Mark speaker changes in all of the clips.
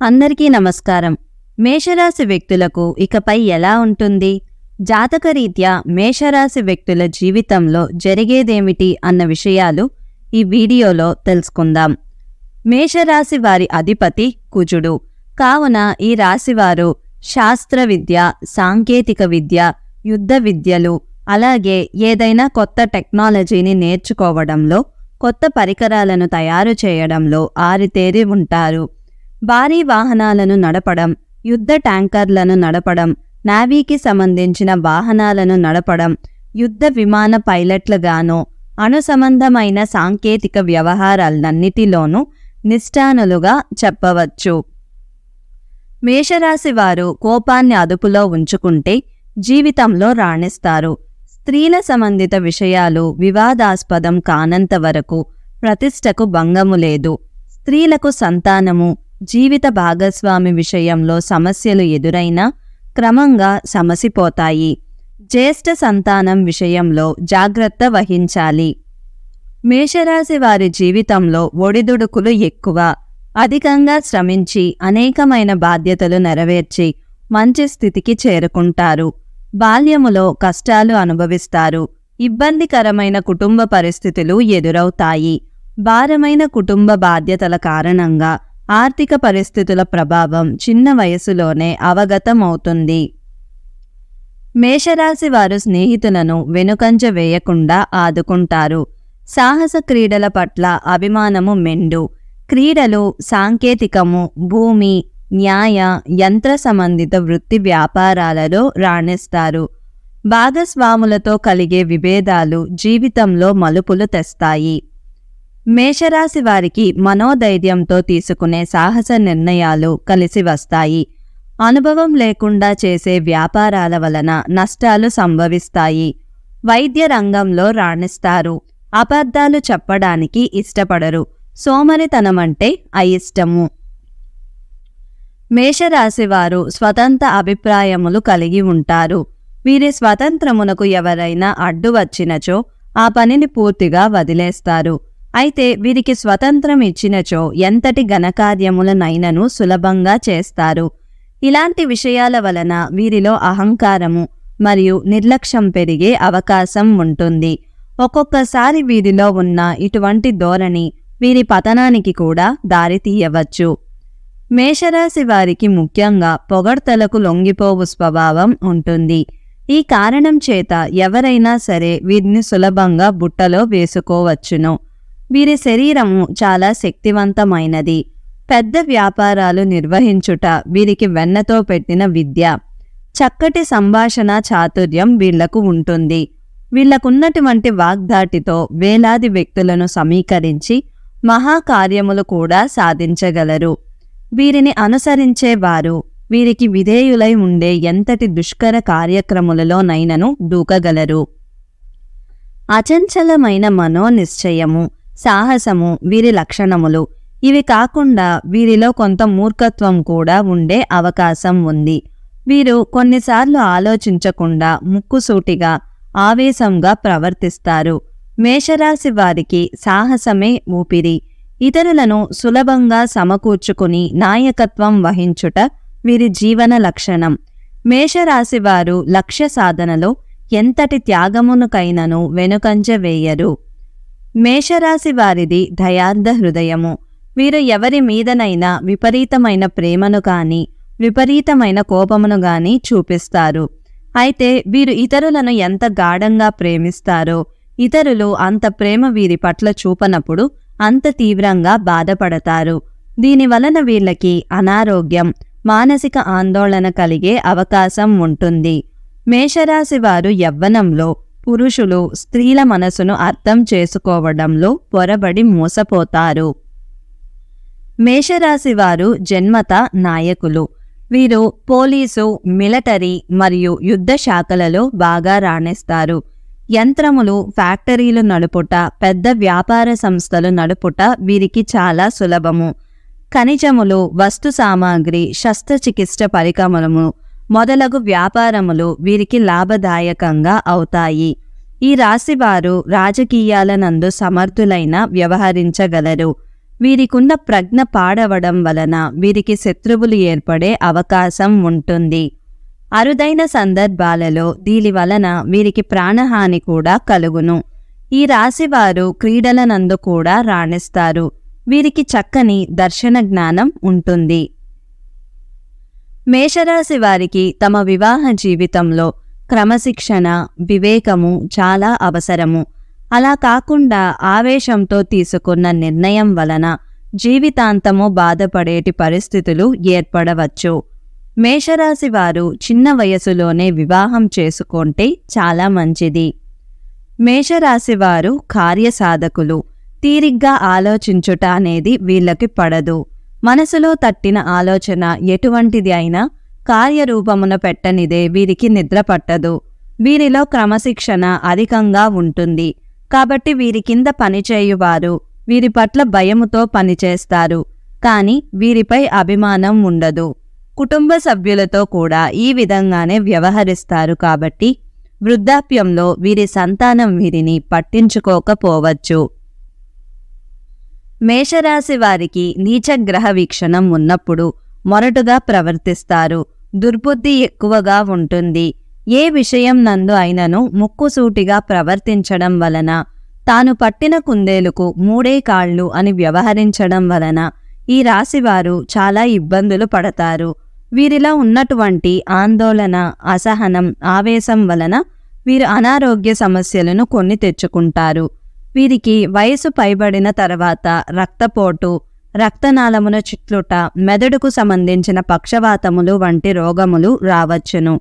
Speaker 1: అందరికీ నమస్కారం. మేషరాశి వ్యక్తులకు ఇకపై ఎలా ఉంటుంది? జాతకరీత్యా మేషరాశి వ్యక్తుల జీవితంలో జరిగేదేమిటి అన్న విషయాలు ఈ వీడియోలో తెలుసుకుందాం. మేషరాశి వారి అధిపతి కుజుడు. కావున ఈ రాశివారు శాస్త్ర విద్య సాంకేతిక విద్య యుద్ధ విద్యలు అలాగే ఏదైనా కొత్త టెక్నాలజీని నేర్చుకోవడంలో కొత్త పరికరాలను తయారు చేయడంలో ఆరితేరి ఉంటారు. భారీ వాహనాలను నడపడం యుద్ధ ట్యాంకర్లను నడపడం నావీకి సంబంధించిన వాహనాలను నడపడం యుద్ధ విమాన పైలట్లుగానో అణుసంబంధమైన సాంకేతిక వ్యవహారాలన్నిటిలోనూ నిష్ఠానులుగా చెప్పవచ్చు. మేషరాశి వారు కోపాన్ని అదుపులో ఉంచుకుంటే జీవితంలో రాణిస్తారు. స్త్రీల సంబంధిత విషయాలు వివాదాస్పదం కానంత వరకు ప్రతిష్టకు భంగము లేదు. స్త్రీలకు సంతానము జీవిత భాగస్వామి విషయంలో సమస్యలు ఎదురైనా క్రమంగా సమసిపోతాయి. జ్యేష్ఠ సంతానం విషయంలో జాగ్రత్త వహించాలి. మేషరాశి వారి జీవితంలో ఒడిదుడుకులు ఎక్కువ. అధికంగా శ్రమించి అనేకమైన బాధ్యతలు నెరవేర్చి మంచి స్థితికి చేరుకుంటారు. బాల్యములో కష్టాలు అనుభవిస్తారు. ఇబ్బందికరమైన కుటుంబ పరిస్థితులు ఎదురవుతాయి. భారమైన కుటుంబ బాధ్యతల కారణంగా ఆర్థిక పరిస్థితుల ప్రభావం చిన్న వయసులోనే అవగతమవుతుంది. మేషరాశి వారు స్నేహితులను వెనుకంజ వేయకుండా ఆదుకుంటారు. సాహస క్రీడల పట్ల అభిమానము మెండు. క్రీడలు సాంకేతికము భూమి న్యాయ యంత్ర సంబంధిత వృత్తి వ్యాపారాలలో రాణిస్తారు. భాగస్వాములతో కలిగే విభేదాలు జీవితంలో మలుపులు తెస్తాయి. మేషరాశి వారికి మనోధైర్యంతో తీసుకునే సాహస నిర్ణయాలు కలిసి వస్తాయి. అనుభవం లేకుండా చేసే వ్యాపారాల వలన నష్టాలు సంభవిస్తాయి. వైద్య రంగంలో రాణిస్తారు. అబద్ధాలు చెప్పడానికి ఇష్టపడరు. సోమరితనమంటే అయిష్టము. మేషరాశివారు స్వతంత్ర అభిప్రాయములు కలిగి ఉంటారు. వీరి స్వతంత్రమునకు ఎవరైనా అడ్డు వచ్చినచో ఆ పనిని పూర్తిగా వదిలేస్తారు. అయితే వీరికి స్వతంత్రం ఇచ్చినచో ఎంతటి ఘనకార్యములనైనను సులభంగా చేస్తారు. ఇలాంటి విషయాల వలన వీరిలో అహంకారము మరియు నిర్లక్ష్యం పెరిగే అవకాశం ఉంటుంది. ఒక్కొక్కసారి వీరిలో ఉన్న ఇటువంటి ధోరణి వీరి పతనానికి కూడా దారితీయవచ్చు. మేషరాశి వారికి ముఖ్యంగా పొగడ్తలకు లొంగిపోవు స్వభావం ఉంటుంది. ఈ కారణం చేత ఎవరైనా సరే వీరిని సులభంగా బుట్టలో వేసుకోవచ్చును. వీరి శరీరము చాలా శక్తివంతమైనది. పెద్ద వ్యాపారాలు నిర్వహించుట వీరికి వెన్నతో పెట్టిన విద్య. చక్కటి సంభాషణ చాతుర్యం వీళ్ళకు ఉంటుంది. వీళ్ళకున్నటువంటి వాగ్దాటితో వేలాది వ్యక్తులను సమీకరించి మహాకార్యములు కూడా సాధించగలరు. వీరిని అనుసరించేవారు వీరికి విధేయులై ఉండే ఎంతటి దుష్కర కార్యక్రములలోనైనను దూకగలరు. అచంచలమైన మనోనిశ్చయము సాహసము వీరి లక్షణములు. ఇవి కాకుండా వీరిలో కొంత మూర్ఖత్వం కూడా ఉండే అవకాశం ఉంది. వీరు కొన్నిసార్లు ఆలోచించకుండా ముక్కుసూటిగా ఆవేశంగా ప్రవర్తిస్తారు. మేషరాశి వారికి సాహసమే ఊపిరి. ఇతరులను సులభంగా సమకూర్చుకుని నాయకత్వం వహించుట వీరి జీవన లక్షణం. మేషరాశివారు లక్ష్య సాధనలో ఎంతటి త్యాగమునకైనను వెనుకంజ వేయరు. మేషరాశి వారిది దయార్థ హృదయము. వీరు ఎవరి మీదనైనా విపరీతమైన ప్రేమను కానీ విపరీతమైన కోపమును గాని చూపిస్తారు. అయితే వీరు ఇతరులను ఎంత గాఢంగా ప్రేమిస్తారో ఇతరులు అంత ప్రేమ వీరి పట్ల చూపనప్పుడు అంత తీవ్రంగా బాధపడతారు. దీని వలన వీళ్ళకి అనారోగ్యం మానసిక ఆందోళన కలిగే అవకాశం ఉంటుంది. మేషరాశి వారు యవ్వనంలో పురుషులు స్త్రీల మనసును అర్థం చేసుకోవడంలో పొరబడి మోసపోతారు. మేషరాశి వారు జన్మత నాయకులు. వీరు పోలీసు మిలిటరీ మరియు యుద్ధ శాఖలలో బాగా రాణిస్తారు. యంత్రములు ఫ్యాక్టరీలు నడుపుట పెద్ద వ్యాపార సంస్థలు నడుపుట వీరికి చాలా సులభము. ఖనిజములు వస్తు సామాగ్రి శస్త్రచికిత్స పరికరములు మొదలగు వ్యాపారములు వీరికి లాభదాయకంగా అవుతాయి. ఈ రాశివారు రాజకీయాలనందు సమర్థులైన వ్యవహరించగలరు. వీరికున్న ప్రజ్ఞ పాడవడం వలన వీరికి శత్రువులు ఏర్పడే అవకాశం ఉంటుంది. అరుదైన సందర్భాలలో దీని వలన వీరికి ప్రాణహాని కూడా కలుగును. ఈ రాశివారు క్రీడలనందు కూడా రాణిస్తారు. వీరికి చక్కని దర్శన జ్ఞానం ఉంటుంది. మేషరాశి వారికి తమ వివాహ జీవితంలో క్రమశిక్షణ వివేకము చాలా అవసరము. అలా కాకుండా ఆవేశంతో తీసుకున్న నిర్ణయం వలన జీవితాంతము బాధపడేటి పరిస్థితులు ఏర్పడవచ్చు. మేషరాశి వారు చిన్న వయసులోనే వివాహం చేసుకుంటే చాలా మంచిది. మేషరాశి వారు కార్యసాధకులు తీరిగ్గా ఆలోచించుట అనేది వీళ్ళకి పడదు. మనసులో తట్టిన ఆలోచన ఎటువంటిది అయినా కార్యరూపమున పెట్టనిదే వీరికి నిద్ర పట్టదు. వీరిలో క్రమశిక్షణ అధికంగా ఉంటుంది. కాబట్టి వీరి కింద పనిచేయువారు వీరి పట్ల భయముతో పనిచేస్తారు కానీ వీరిపై అభిమానం ఉండదు. కుటుంబ సభ్యులతో కూడా ఈ విధంగానే వ్యవహరిస్తారు కాబట్టి వృద్ధాప్యంలో వీరి సంతానం వీరిని పట్టించుకోకపోవచ్చు. మేషరాశి వారికి నీచగ్రహ వీక్షణం ఉన్నప్పుడు మొరటుగా ప్రవర్తిస్తారు. దుర్బుద్ధి ఎక్కువగా ఉంటుంది. ఏ విషయం నందు అయినను ముక్కుసూటిగా ప్రవర్తించడం వలన తాను పట్టిన కుందేలుకు మూడే కాళ్ళు అని వ్యవహరించడం వలన ఈ రాశివారు చాలా ఇబ్బందులు పడతారు. వీరిలో ఉన్నటువంటి ఆందోళన అసహనం ఆవేశం వలన వీరు అనారోగ్య సమస్యలను కొన్ని తెచ్చుకుంటారు. వీరికి వయసు పైబడిన తర్వాత రక్తపోటు రక్తనాళమున చిట్లుట మెదడుకు సంబంధించిన పక్షవాతములు వంటి రోగములు రావచ్చును.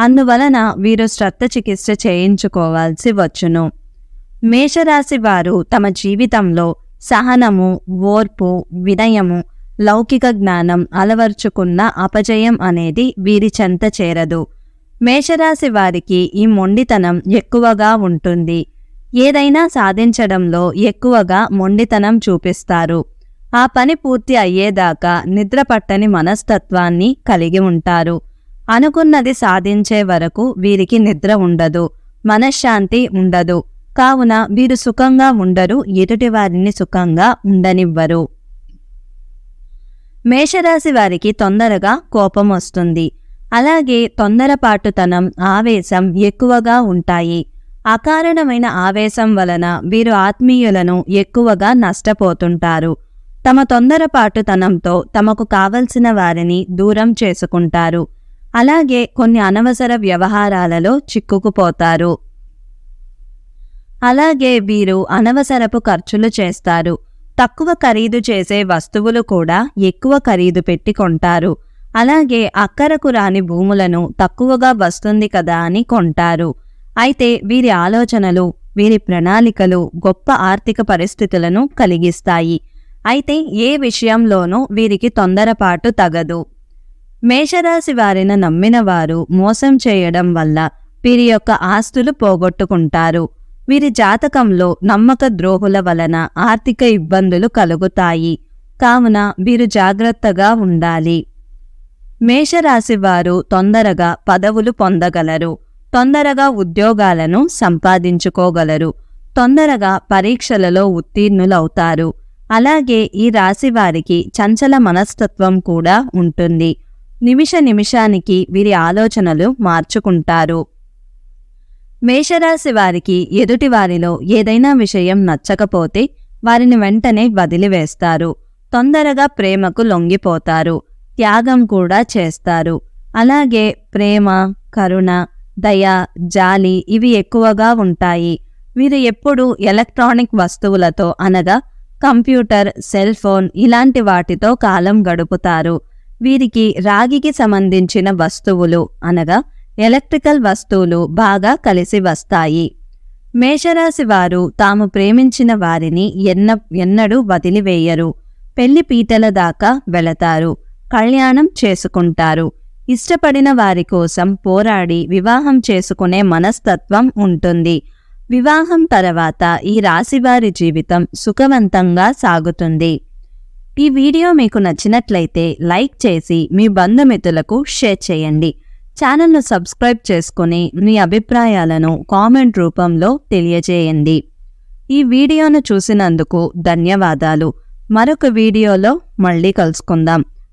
Speaker 1: అందువలన వీరు శ్రద్ధ చికిత్స చేయించుకోవాల్సి వచ్చును. మేషరాశి వారు తమ జీవితంలో సహనము ఓర్పు వినయము లౌకిక జ్ఞానం అలవర్చుకున్న అపజయం అనేది వీరి చెంత చేరదు. మేషరాశి వారికి ఈ మొండితనం ఎక్కువగా ఉంటుంది. ఏదైనా సాధించడంలో ఎక్కువగా మొండితనం చూపిస్తారు. ఆ పని పూర్తి అయ్యేదాకా నిద్రపట్టని మనస్తత్వాన్ని కలిగి ఉంటారు. అనుకున్నది సాధించే వరకు వీరికి నిద్ర ఉండదు మనశ్శాంతి ఉండదు. కావున వీరు సుఖంగా ఉండరు ఎదుటి వారిని సుఖంగా ఉండనివ్వరు. మేషరాశి వారికి తొందరగా కోపం వస్తుంది. అలాగే తొందరపాటుతనం ఆవేశం ఎక్కువగా ఉంటాయి. అకారణమైన ఆవేశం వలన వీరు ఆత్మీయులను ఎక్కువగా నష్టపోతుంటారు. తమ తొందరపాటుతనంతో తమకు కావలసిన వారిని దూరం చేసుకుంటారు. అలాగే కొన్ని అనవసర వ్యవహారాలలో చిక్కుకుపోతారు. అలాగే వీరు అనవసరపు ఖర్చులు చేస్తారు. తక్కువ ఖరీదు చేసే వస్తువులు కూడా ఎక్కువ ఖరీదు పెట్టి కొంటారు అలాగే అక్కరకు రాని భూములను తక్కువగా వస్తుంది కదా అని కొంటారు. అయితే వీరి ఆలోచనలు వీరి ప్రణాళికలు గొప్ప ఆర్థిక పరిస్థితులను కలిగిస్తాయి. అయితే ఏ విషయంలోనూ వీరికి తొందరపాటు తగదు. మేషరాశి వారిన నమ్మిన వారు మోసం చేయడం వల్ల వీరి యొక్క ఆస్తులు పోగొట్టుకుంటారు. వీరి జాతకంలో నమ్మక ద్రోహుల వలన ఆర్థిక ఇబ్బందులు కలుగుతాయి. కావున వీరు జాగ్రత్తగా ఉండాలి. మేషరాశి వారు తొందరగా పదవులు పొందగలరు. తొందరగా ఉద్యోగాలను సంపాదించుకోగలరు. తొందరగా పరీక్షలలో ఉత్తీర్ణులవుతారు. అలాగే ఈ రాశి వారికి చంచల మనస్తత్వం కూడా ఉంటుంది. నిమిష నిమిషానికి వీరి ఆలోచనలు మార్చుకుంటారు. మేషరాశి వారికి ఎదుటి వారిలో ఏదైనా విషయం నచ్చకపోతే వారిని వెంటనే వదిలివేస్తారు. తొందరగా ప్రేమకు లొంగిపోతారు. త్యాగం కూడా చేస్తారు. అలాగే ప్రేమ కరుణ దయ జాలి ఇవి ఎక్కువగా ఉంటాయి. వీరు ఎప్పుడు ఎలక్ట్రానిక్ వస్తువులతో అనగా కంప్యూటర్ సెల్ ఫోన్ ఇలాంటి వాటితో కాలం గడుపుతారు. వీరికి రాగికి సంబంధించిన వస్తువులు అనగా ఎలక్ట్రికల్ వస్తువులు బాగా కలిసి వస్తాయి. మేషరాశి వారు తాము ప్రేమించిన వారిని ఎన్న ఎన్నడూ వదిలివేయరు. పెళ్ళి పీటల దాకా వెళతారు. కళ్యాణం చేసుకుంటారు. ఇష్టపడిన వారి కోసం పోరాడి వివాహం చేసుకునే మనస్తత్వం ఉంటుంది. వివాహం తర్వాత ఈ రాశివారి జీవితం సుఖవంతంగా సాగుతుంది. ఈ వీడియో మీకు నచ్చినట్లయితే లైక్ చేసి మీ బంధుమిత్రులకు షేర్ చేయండి. ఛానల్ను సబ్స్క్రైబ్ చేసుకుని మీ అభిప్రాయాలను కామెంట్ రూపంలో తెలియజేయండి. ఈ వీడియోను చూసినందుకు ధన్యవాదాలు. మరొక వీడియోలో మళ్ళీ కలుసుకుందాం.